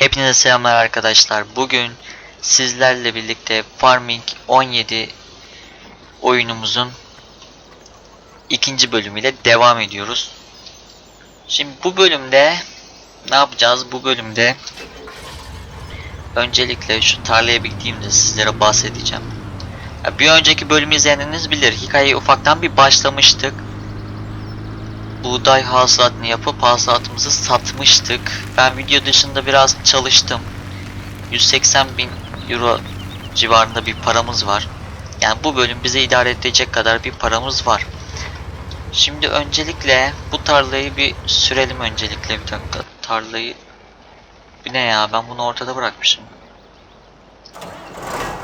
Hepinize selamlar arkadaşlar. Bugün sizlerle birlikte Farming 17 oyunumuzun ikinci bölümüyle devam ediyoruz. Şimdi bu bölümde ne yapacağız? Bu bölümde öncelikle şu tarlaya bittiğimde sizlere bahsedeceğim. Bir önceki bölümü izleyeniniz bilir. Hikayeyi ufaktan bir başlamıştık. Buğday hasılatını yapıp hasılatımızı satmıştık. Ben video dışında biraz çalıştım. 180 bin euro civarında bir paramız var. Yani bu bölüm bize idare edecek kadar bir paramız var. Şimdi öncelikle bu tarlayı bir sürelim öncelikle bir dakika. Tarlayı bir ne ya ben bunu ortada bırakmışım.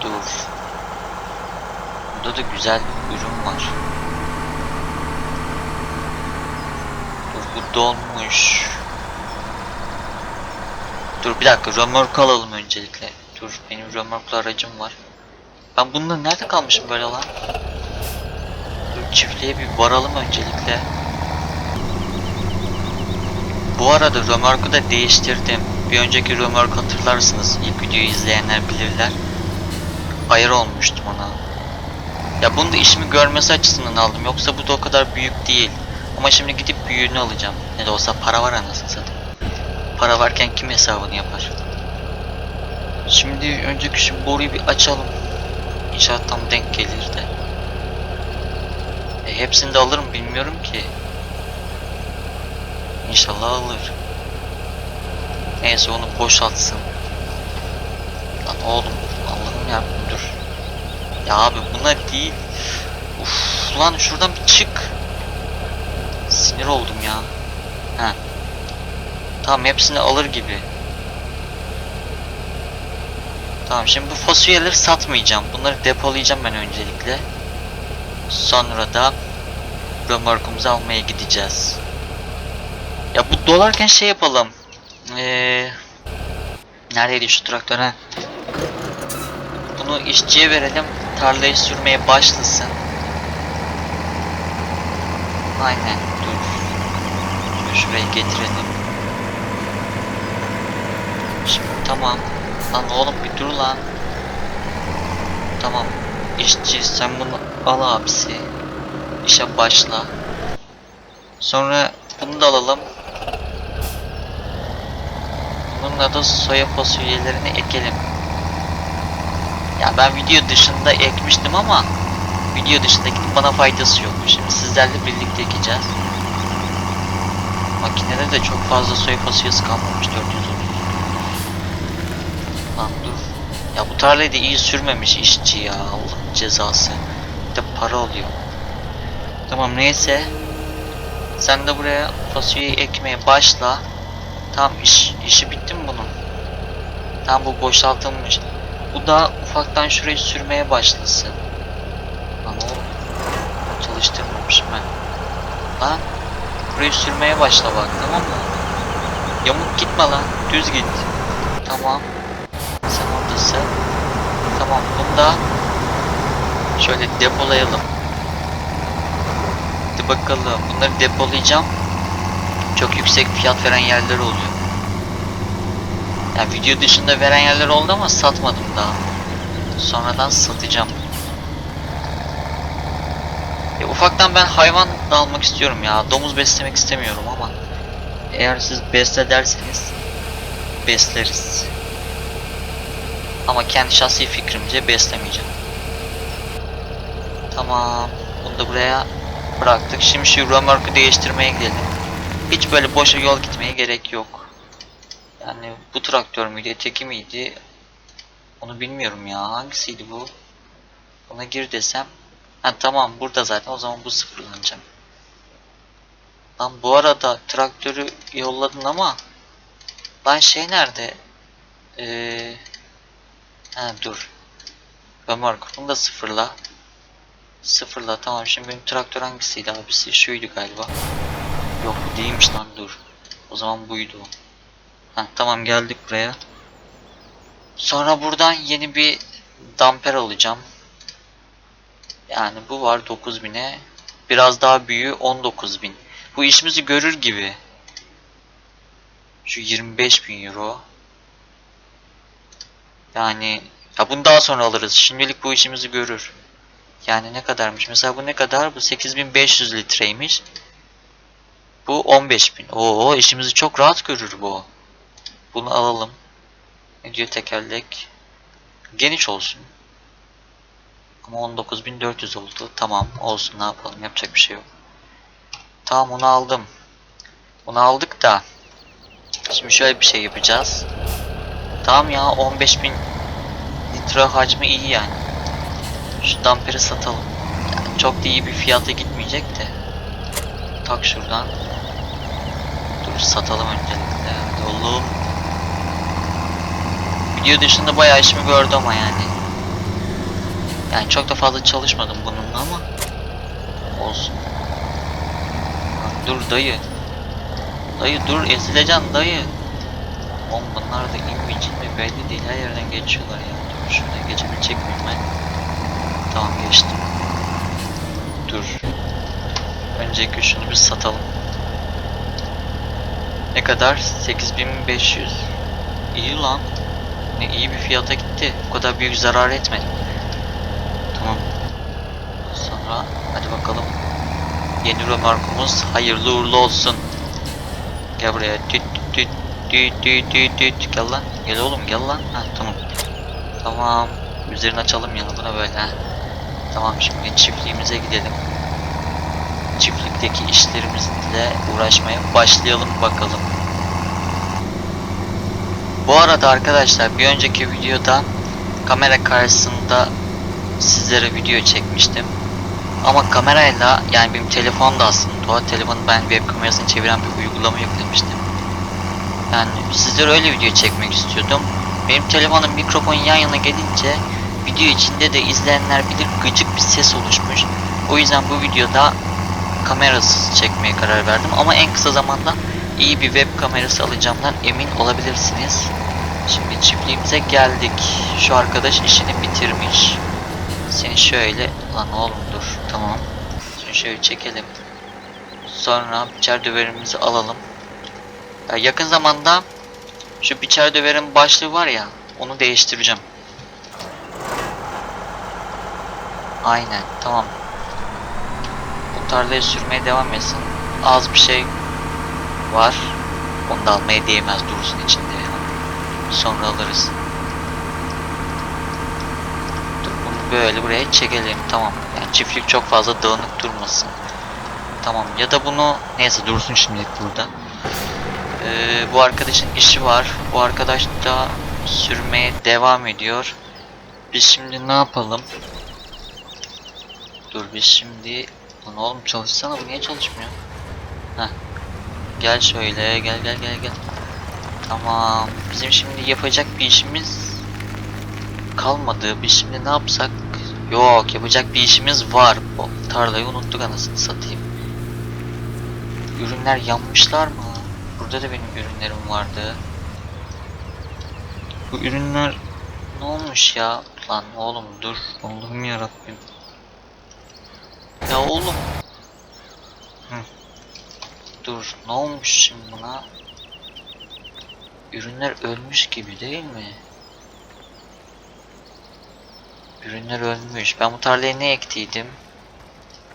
Dur. Burada da güzel ürün var. Bu dolmuş. Dur bir dakika römork alalım öncelikle. Dur benim römorklu aracım var. Ben bununla nerede kalmışım böyle lan? Dur çiftliğe bir varalım öncelikle. Bu arada römorku da değiştirdim. Bir önceki römork hatırlarsınız. İlk videoyu izleyenler bilirler. Ayar olmuştum ona. Ya bunu da işimi görmesi açısından aldım. Yoksa bu da o kadar büyük değil. Ama şimdi gidip büyüğünü alacağım. Ne de olsa para var anasını satayım. Para varken kim hesabını yapar? Şimdi önceki şu boruyu bir açalım. İnşallah tam denk gelir de. E, hepsini de alırım bilmiyorum ki. İnşallah alır. Neyse onu boşaltsın. Lan oğlum Allah'ım ya dur. Ya abi bunlar değil. Uf lan şuradan bir çık. Sinir oldum ya. Ha. Tamam hepsini alır gibi. Tamam şimdi bu fasulyeleri satmayacağım. Bunları depolayacağım ben öncelikle. Sonra da römorkumuzu almaya gideceğiz. Ya bu dolarken şey yapalım. Ee, neredeydi şu traktör ha? Bunu işçiye verelim. Tarlayı sürmeye başlasın. Aynen şuraya getirelim. Şimdi tamam. Lan oğlum bir dur lan. Tamam. İşçi sen bunu al abisi. İşe başla. Sonra bunu da alalım. Bununla da soya fasulyelerini ekelim. Ya ben video dışında ekmiştim ama video dışında bana faydası yok. Şimdi sizlerle birlikte ekeceğiz. Makinede de çok fazla soya fasulyesi kalmamış 430. Lan dur. Ya bu tarlayı da iyi sürmemiş işçi ya. Allah'ın cezası. Bir de para alıyor. Tamam neyse. Sen de buraya fasulyeyi ekmeye başla. Tamam iş, işi bitti mi bunun? Tamam bu boşaltılmış. Bu da ufaktan şurayı sürmeye başlasın. Lan oğlum. Çalıştırmamışım ben. Lan. Burayı sürmeye başla bak tamam mı? Yamuk gitme lan. Düz git. Tamam. Sen oradasın. Tamam bunu da şöyle depolayalım. Hadi bakalım. Bunları depolayacağım. Çok yüksek fiyat veren yerler oluyor. Yani video dışında veren yerler oldu ama satmadım daha. Sonradan satacağım. Ya ufaktan ben hayvan da almak istiyorum ya. Domuz beslemek istemiyorum ama. Eğer siz besle derseniz besleriz. Ama kendi şahsi fikrimce beslemeyeceğim. Tamam. Bunu da buraya bıraktık. Şimdi şu römorku değiştirmeye gidelim. Hiç böyle boşa yol gitmeye gerek yok. Yani bu traktör müydü, öteki miydi? Onu bilmiyorum ya. Hangisiydi bu? Buna gir desem. Ha tamam burada zaten o zaman bu sıfırlanacak. Lan bu arada traktörü yolladın ama lan şey nerede? Eee Ha dur. Ömürk bunu da sıfırla. Sıfırla tamam şimdi benim traktör hangisiydi abisi? Şuydu galiba. Yok bu değilmiş lan dur. O zaman buydu. Ha tamam geldik buraya. Sonra buradan yeni bir damper alacağım. Yani bu var 9000'e. Biraz daha büyüğü 19000. Bu işimizi görür gibi. Şu 25000 euro. Yani ya bunu daha sonra alırız. Şimdilik bu işimizi görür. Yani ne kadarmış? Mesela bu ne kadar? Bu 8500 litreymiş. Bu 15000. Oo işimizi çok rahat görür bu. Bunu alalım. Ne diyor tekerlek? Geniş olsun. Ama 19400 oldu. Tamam olsun ne yapalım yapacak bir şey yok. Tamam onu aldım. Onu aldık da. Şimdi şöyle bir şey yapacağız. Tamam ya 15000 litre hacmi iyi yani. Şu damperi satalım. Yani çok da iyi bir fiyata gitmeyecek de. Tak şuradan. Dur satalım öncelikle. Oğlum. Video dışında bayağı işimi gördü ama yani. Yani çok da fazla çalışmadım bununla ama. Olsun. Dur dayı. Dayı dur ezileceksin dayı. Oğlum bunlar da inmeyecek mi belli değil her yerden geçiyorlar ya. Dur şuradan geçebilecek miyim ben? Tamam geçtim. Dur. Önceki şunu bir satalım. Ne kadar? 8500. İyi lan. Ne iyi bir fiyata gitti. O kadar büyük zarar etmedim. Tamam. Sonra hadi bakalım. Yeni römarkumuz hayırlı uğurlu olsun. Gel buraya. Tüt tüt tüt tüt tüt tüt. Gel lan. Gel oğlum gel lan. Ha tamam. Tamam. Üzerini açalım yanı buna böyle. Tamam şimdi çiftliğimize gidelim. Çiftlikteki işlerimizle uğraşmaya başlayalım bakalım. Bu arada arkadaşlar bir önceki videoda kamera karşısında sizlere video çekmiştim. Ama kamerayla yani benim telefon da aslında telefonu ben web kamerasını çeviren bir uygulama yüklemiştim. Yani sizlere öyle video çekmek istiyordum. Benim telefonun mikrofon yan yana gelince video içinde de izleyenler bilir gıcık bir ses oluşmuş. O yüzden bu videoda kamerasız çekmeye karar verdim ama en kısa zamanda iyi bir web kamerası alacağımdan emin olabilirsiniz. Şimdi çiftliğimize geldik. Şu arkadaş işini bitirmiş. Seni şöyle... Lan oğlum. Tamam. Şimdi şöyle çekelim. Sonra biçer döverimizi alalım. Ya yakın zamanda şu biçer döverin başlığı var ya onu değiştireceğim. Aynen tamam. Bu tarlayı sürmeye devam etsin. Az bir şey var. Onu da almaya değmez dursun içinde. Sonra alırız. Dur bunu böyle buraya çekelim tamam. Yani çiftlik çok fazla dağınık durmasın. Tamam ya da bunu neyse dursun şimdilik burada. Ee, bu arkadaşın işi var. Bu arkadaş da sürmeye devam ediyor. Biz şimdi ne yapalım? Dur biz şimdi... Lan oğlum çalışsana bu niye çalışmıyor? Heh. Gel şöyle gel gel gel gel. Tamam. Bizim şimdi yapacak bir işimiz kalmadı. Biz şimdi ne yapsak? Yok yapacak bir işimiz var. O tarlayı unuttuk anasını satayım. Ürünler yanmışlar mı? Burada da benim ürünlerim vardı. Bu ürünler ne olmuş ya? Lan oğlum dur. Allah'ım yarabbim. Ya oğlum. Hı. Dur ne olmuş şimdi buna? Ürünler ölmüş gibi değil mi? Ürünler ölmüş. Ben bu tarlaya ne ektiydim?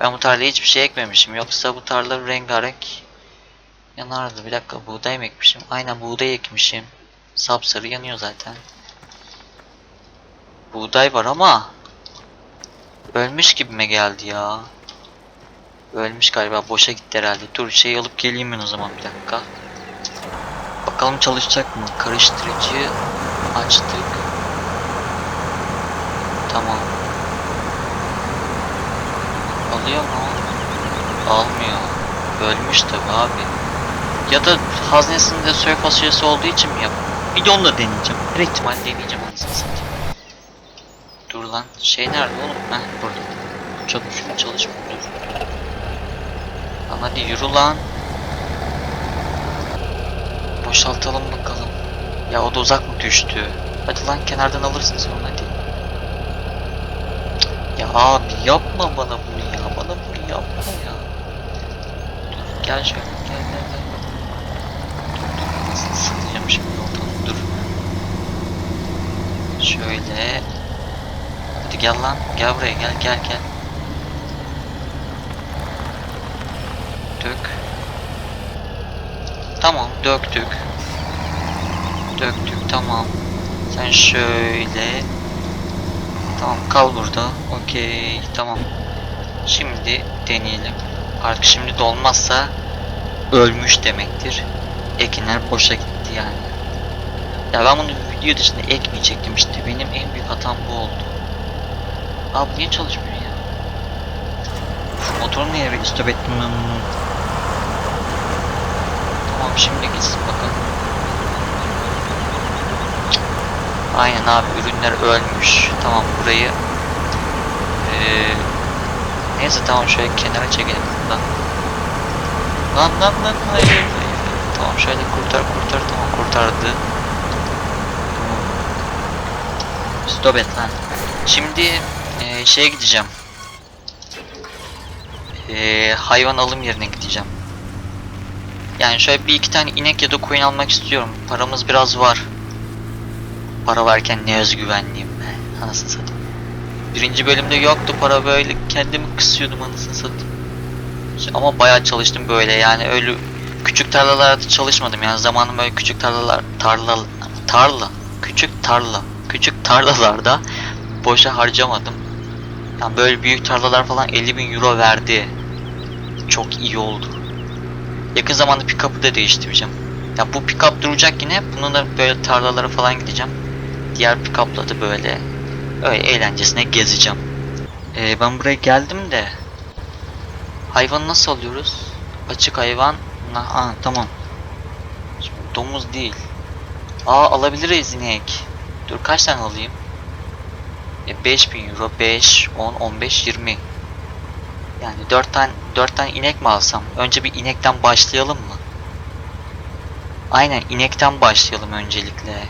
Ben bu tarlaya hiçbir şey ekmemişim. Yoksa bu tarla rengarenk yanardı. Bir dakika buğday mı ekmişim? Aynen buğday ekmişim. Sapsarı yanıyor zaten. Buğday var ama ölmüş gibime geldi ya. Ölmüş galiba boşa gitti herhalde. Dur şey alıp geleyim ben o zaman bir dakika. Bakalım çalışacak mı? Karıştırıcı açtık. Tamam. Alıyor mu? Almıyor. Ölmüş tabi abi. Ya da haznesinde soy fasulyesi olduğu için mi yap? Bir de onu da deneyeceğim. Her ihtimal deneyeceğim anasını satayım. Dur lan. Şey nerede oğlum? Heh burada. Çalışmıyor çalışmıyor. Dur. Lan hadi yürü lan. Boşaltalım bakalım. Ya o da uzak mı düştü? Hadi lan kenardan alırsın sonra hadi. Abi yapma bana bunu ya. Bana bunu yapma ya. Dur gel şöyle gel gel gel. Dur sıkacağım şimdi oradan dur. Şöyle. Hadi gel lan. Gel buraya gel gel gel. Dök. Tamam döktük. Döktük tamam. Sen şöyle. Tamam kal burada. Okey tamam. Şimdi deneyelim. Artık şimdi dolmazsa ölmüş demektir. Ekinler boşa gitti yani. Ya ben bunu video dışında ekmeyecektim işte. Benim en büyük hatam bu oldu. Abi niye çalışmıyor ya? Uf, motoru niye bir stop ettim ben bunu? Tamam şimdi gitsin bakalım. Aynen abi ürünler ölmüş. Tamam burayı ee, Neyse tamam şöyle kenara çekelim buradan. Lan lan lan hayır hayır. Tamam şöyle kurtar kurtar tamam kurtardı. Stop et lan. Şimdi eee şeye gideceğim. Eee hayvan alım yerine gideceğim. Yani şöyle bir iki tane inek ya da koyun almak istiyorum. Paramız biraz var. Para varken ne özgüvenliyim be. Anasını satayım. Birinci bölümde yoktu para böyle kendimi kısıyordum anasını satayım. Ama bayağı çalıştım böyle yani öyle küçük tarlalarda çalışmadım yani zamanım böyle küçük tarlalar tarla tarla küçük tarla küçük tarlalarda boşa harcamadım. Yani böyle büyük tarlalar falan 50 bin euro verdi. Çok iyi oldu. Yakın zamanda pick-up'ı da değiştireceğim. Ya bu pick-up duracak yine. Bunun da böyle tarlalara falan gideceğim. Diğer pick-up'la da böyle öyle eğlencesine gezeceğim. Ee, ben buraya geldim de hayvanı nasıl alıyoruz? Açık hayvan. Aa, tamam. Şimdi domuz değil. Aa alabiliriz inek. Dur kaç tane alayım? E, 5000 euro 5 10 15 20 yani 4 tane 4 tane inek mi alsam? Önce bir inekten başlayalım mı? Aynen inekten başlayalım öncelikle.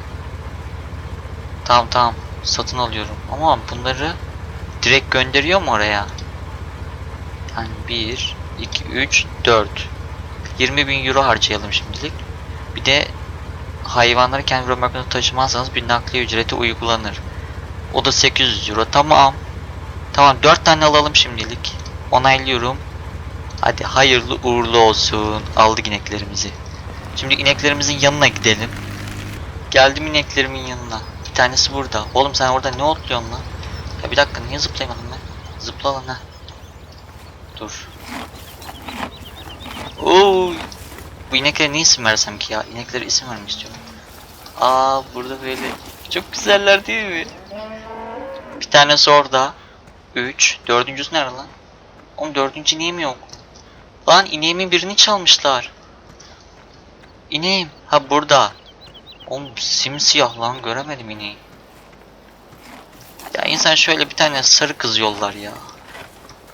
Tamam tamam satın alıyorum ama bunları direkt gönderiyor mu oraya? Yani 1 2 3 4 20 bin euro harcayalım şimdilik. Bir de hayvanları kendi römorkuna taşımazsanız bir nakliye ücreti uygulanır. O da 800 euro. Tamam. Tamam 4 tane alalım şimdilik. Onaylıyorum. Hadi hayırlı uğurlu olsun. Aldık ineklerimizi. Şimdi ineklerimizin yanına gidelim. Geldim ineklerimin yanına. Bir tanesi burada. Oğlum sen orada ne otluyorsun lan? Ya bir dakika niye zıplayamadım ben? Zıpla lan ha. Dur. Oy. Bu ineklere ne isim versem ki ya? İneklere isim vermek istiyorum. Aa burada böyle çok güzeller değil mi? Bir tanesi orada. 3. Dördüncüsü nerede lan? Oğlum dördüncü ineğim yok. Lan ineğimin birini çalmışlar. İneğim. Ha burada. Oğlum simsiyah lan göremedim ineği. Ya insan şöyle bir tane sarı kız yollar ya.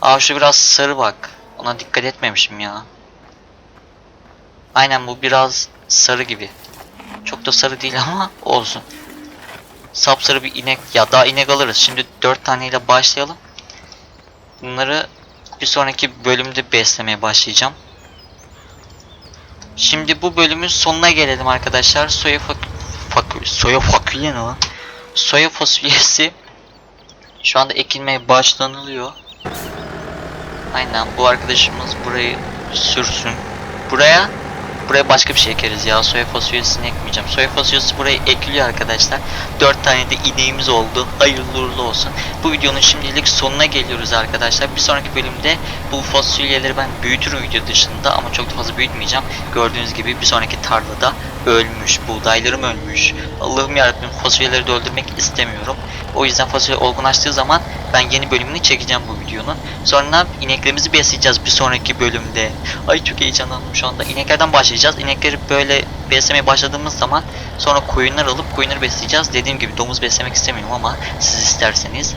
Aa şu biraz sarı bak. Ona dikkat etmemişim ya. Aynen bu biraz sarı gibi. Çok da sarı değil ama olsun. Sapsarı bir inek ya daha inek alırız. Şimdi 4 taneyle başlayalım. Bunları bir sonraki bölümde beslemeye başlayacağım. Şimdi bu bölümün sonuna gelelim arkadaşlar. Soya fak fak soya fasulye ne lan? Soya fasulyesi şu anda ekilmeye başlanılıyor. Aynen bu arkadaşımız burayı sürsün. Buraya buraya başka bir şey ekeriz ya. Soya fasulyesini ekmeyeceğim. Soya fasulyesi buraya ekiliyor arkadaşlar. 4 tane de ineğimiz oldu. Hayırlı uğurlu olsun. Bu videonun şimdilik sonuna geliyoruz arkadaşlar. Bir sonraki bölümde bu fasulyeleri ben büyütürüm video dışında ama çok fazla büyütmeyeceğim. Gördüğünüz gibi bir sonraki tarlada ölmüş. Buğdaylarım ölmüş. Allah'ım yarabbim fasulyeleri de öldürmek istemiyorum. O yüzden fasulye olgunlaştığı zaman ben yeni bölümünü çekeceğim bu videonun. Sonra ineklerimizi besleyeceğiz bir sonraki bölümde. Ay çok heyecanlandım şu anda. İneklerden başlayacağız. İnekleri böyle beslemeye başladığımız zaman sonra koyunlar alıp koyunları besleyeceğiz. Dediğim gibi domuz beslemek istemiyorum ama siz isterseniz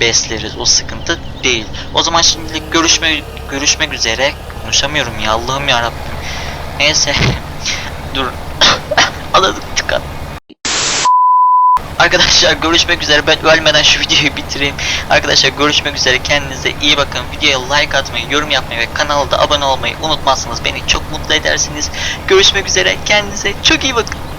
besleriz. O sıkıntı değil. O zaman şimdilik görüşme görüşmek üzere. Konuşamıyorum ya Allah'ım ya Rabbim. Neyse. Dur. Anladım tıkan. Arkadaşlar görüşmek üzere. Ben ölmeden şu videoyu bitireyim. Arkadaşlar görüşmek üzere. Kendinize iyi bakın. Videoya like atmayı, yorum yapmayı ve kanala da abone olmayı unutmazsanız beni çok mutlu edersiniz. Görüşmek üzere. Kendinize çok iyi bakın.